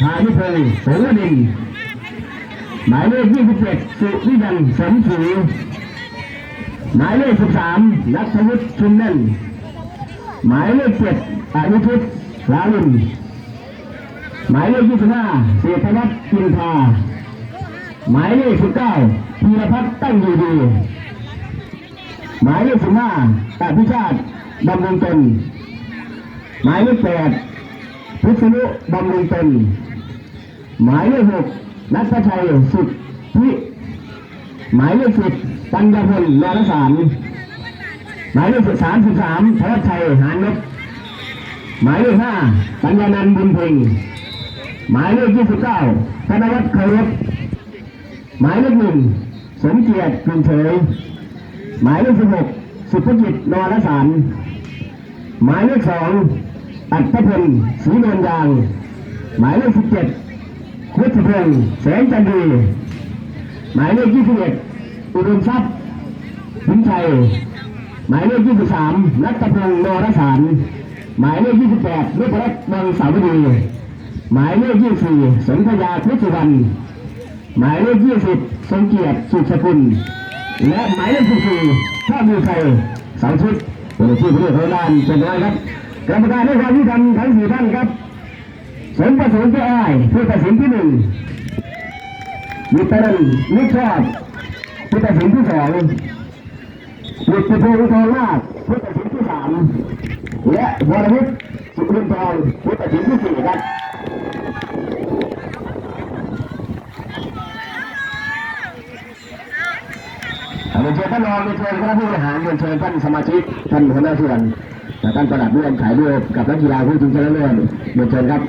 พานิพงศ์โสดินหมายเลขยี่สิบเจ็ดสุวิยันสมศรีหมายเลขสิบสามนัทวุฒิชุมแน่นหมายเลขเจ็ดอนุชิตลาลุนหมายเลขยี่สิบห้าเศรษฐวัฒน์กินทาหมายเลขสิบเก้าพีรพัฒน์ตั้งอยู่ดี หมายเลขสิบห้าอภิชาติบำรุงตนหมายเลขแปดพิษณุบำรุงตน หมายเลขหกนัทชัยสุดพิหมายเลขสิบปัญญาพลนรสารหมายเลขสามสิบสามธวัชชัยหานนกหมายเลขห้าปัญญานันบุญเพ็งหมายเลขยี่สิบเก้าธนวัฒน์เคารพหมายเลขหนึ่งสมเกียรติกุลเฉยหมายเลขสิบหกสุภกิจนรสารหมายเลขสองอัตพลศรีนวลยาง หมายเลขสิบเจ็ด พุทธพงศ์แสงจันดี หมายเลขยี่สิบเอ็ดอุดมทรัพย์หินชัย หมายเลข23นัทพงศ์นรสารหมายเลข28นุพรัตน์วังสาวดี หมายเลข24สนธยาพุทธวรรณหมายเลข20ทรงเกียรติสุขสกุล และหมายเลข14ชอบมีชัยสาวชุดเป็นที่อผู้เรียกเขาด้านเป็นไรครับกรรมการให้ความยุติธรรมทั้งสี่ท่านครับ สมประสงค์เจ้าอ้ายผู้ตัดสินที่หนึ่งมีตรนันนิชอบผู้ตัดสินที่สองบุตรพงศ์ทองนาคผู้ตัดสินที่สามและวรวิทย์สุรินทองผู้ตัดสินที่สี่ครับ เรียนเชิญท่านรองเรียนเชิญคณะผู้บริหารเรียนเชิญท่านสมาชิกท่านหัวหน้าส่วนและท่านประหลัดร่วมถ่ายรูปกับนักกีฬาผู้ชิงชนะเลิศเรียนเชิญครับ